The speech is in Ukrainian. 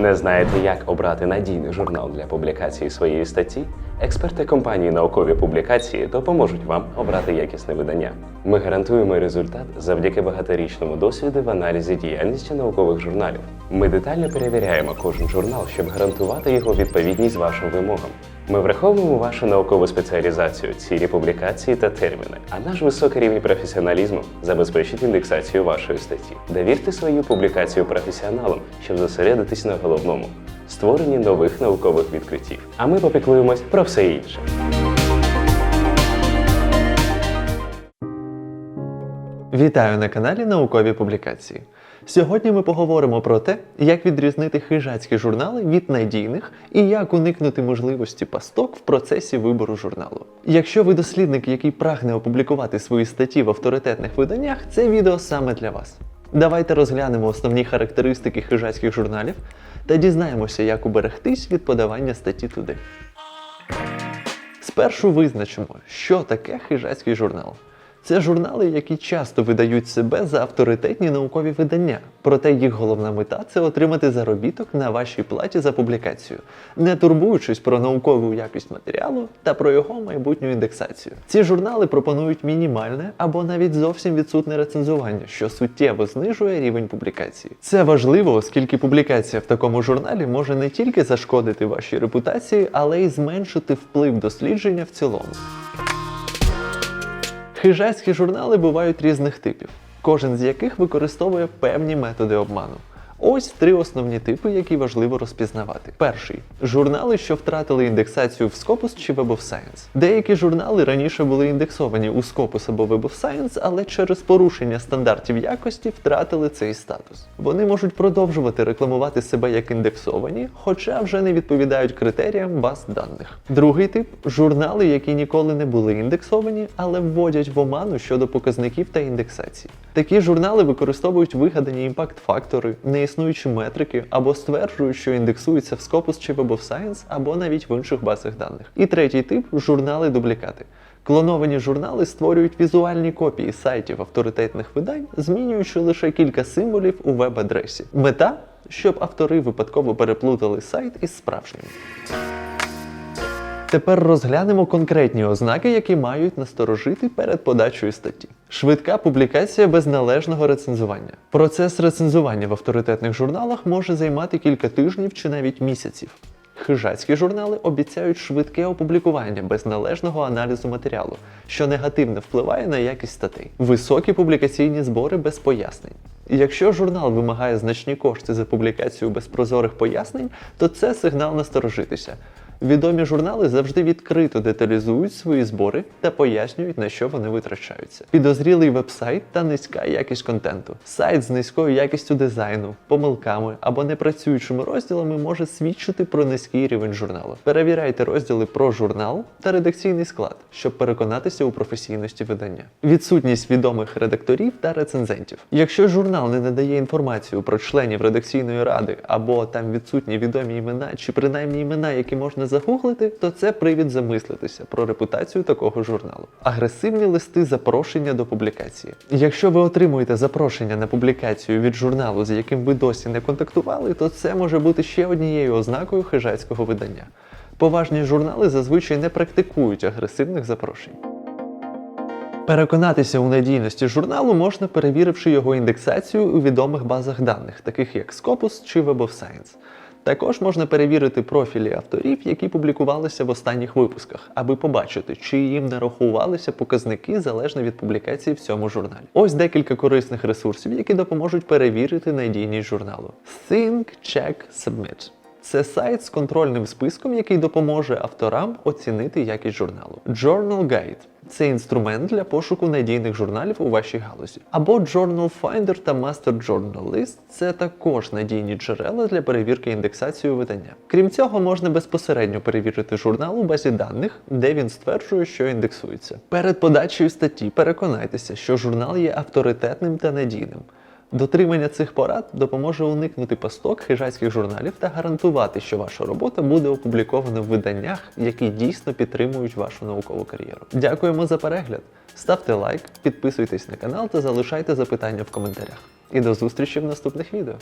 Не знаєте, як обрати надійний журнал для публікації своєї статті? Експерти компанії наукові публікації допоможуть вам обрати якісне видання. Ми гарантуємо результат завдяки багаторічному досвіду в аналізі діяльності наукових журналів. Ми детально перевіряємо кожен журнал, щоб гарантувати його відповідність вашим вимогам. Ми враховуємо вашу наукову спеціалізацію, цілі публікації та терміни, а наш високий рівень професіоналізму забезпечить індексацію вашої статті. Довірте свою публікацію професіоналам, щоб зосередитись на головному створенні нових наукових відкриттів. А ми попіклуємось про все інше. Вітаю на каналі Наукові публікації. Сьогодні ми поговоримо про те, як відрізнити хижацькі журнали від надійних і як уникнути можливості пасток в процесі вибору журналу. Якщо ви дослідник, який прагне опублікувати свої статті в авторитетних виданнях, це відео саме для вас. Давайте розглянемо основні характеристики хижацьких журналів та дізнаємося, як уберегтись від подавання статті туди. Спершу визначимо, що таке хижацький журнал. Це журнали, які часто видають себе за авторитетні наукові видання. Проте їх головна мета це отримати заробіток на вашій платі за публікацію, не турбуючись про наукову якість матеріалу та про його майбутню індексацію. Ці журнали пропонують мінімальне або навіть зовсім відсутне рецензування, що суттєво знижує рівень публікації. Це важливо, оскільки публікація в такому журналі може не тільки зашкодити вашій репутації, але й зменшити вплив дослідження в цілому. Хижацькі журнали бувають різних типів, кожен з яких використовує певні методи обману. Ось три основні типи, які важливо розпізнавати. Перший журнали, що втратили індексацію в Scopus чи Web of Science. Деякі журнали раніше були індексовані у Scopus або Web of Science, але через порушення стандартів якості втратили цей статус. Вони можуть продовжувати рекламувати себе як індексовані, хоча вже не відповідають критеріям баз даних. Другий тип журнали, які ніколи не були індексовані, але вводять в оману щодо показників та індексації. Такі журнали використовують вигадані імпакт-фактори, неіснуючі метрики або стверджують, що індексуються в Scopus чи Web of Science, або навіть в інших базах даних. І третій тип журнали-дублікати. Клоновані журнали створюють візуальні копії сайтів авторитетних видань, змінюючи лише кілька символів у веб-адресі. Мета, щоб автори випадково переплутали сайт із справжнім. Тепер розглянемо конкретні ознаки, які мають насторожити перед подачею статті. Швидка публікація без належного рецензування. Процес рецензування в авторитетних журналах може займати кілька тижнів чи навіть місяців. Хижацькі журнали обіцяють швидке опублікування без належного аналізу матеріалу, що негативно впливає на якість статей. Високі публікаційні збори без пояснень. Якщо журнал вимагає значні кошти за публікацію без прозорих пояснень, то це сигнал насторожитися. Відомі журнали завжди відкрито деталізують свої збори та пояснюють, на що вони витрачаються. Підозрілий вебсайт та низька якість контенту. Сайт з низькою якістю дизайну, помилками або непрацюючими розділами може свідчити про низький рівень журналу. Перевіряйте розділи про журнал та редакційний склад, щоб переконатися у професійності видання. Відсутність відомих редакторів та рецензентів. Якщо журнал не надає інформацію про членів редакційної ради або там відсутні відомі імена чи принаймні імена, які можна загуглити, то це привід замислитися про репутацію такого журналу. Агресивні листи запрошення до публікації. Якщо ви отримуєте запрошення на публікацію від журналу, з яким ви досі не контактували, то це може бути ще однією ознакою хижацького видання. Поважні журнали зазвичай не практикують агресивних запрошень. Переконатися у надійності журналу можна, перевіривши його індексацію у відомих базах даних, таких як Scopus чи Web of Science. Також можна перевірити профілі авторів, які публікувалися в останніх випусках, аби побачити, чи їм нарахувалися показники залежно від публікації в цьому журналі. Ось декілька корисних ресурсів, які допоможуть перевірити надійність журналу. Think, Check, Submit. Це сайт з контрольним списком, який допоможе авторам оцінити якість журналу. Journal Guide це інструмент для пошуку надійних журналів у вашій галузі. Або Journal Finder та Master Journal List – це також надійні джерела для перевірки індексації видання. Крім цього, можна безпосередньо перевірити журнал у базі даних, де він стверджує, що індексується. Перед подачею статті переконайтеся, що журнал є авторитетним та надійним. Дотримання цих порад допоможе уникнути пасток хижацьких журналів та гарантувати, що ваша робота буде опублікована в виданнях, які дійсно підтримують вашу наукову кар'єру. Дякуємо за перегляд. Ставте лайк, підписуйтесь на канал та залишайте запитання в коментарях. І до зустрічі в наступних відео.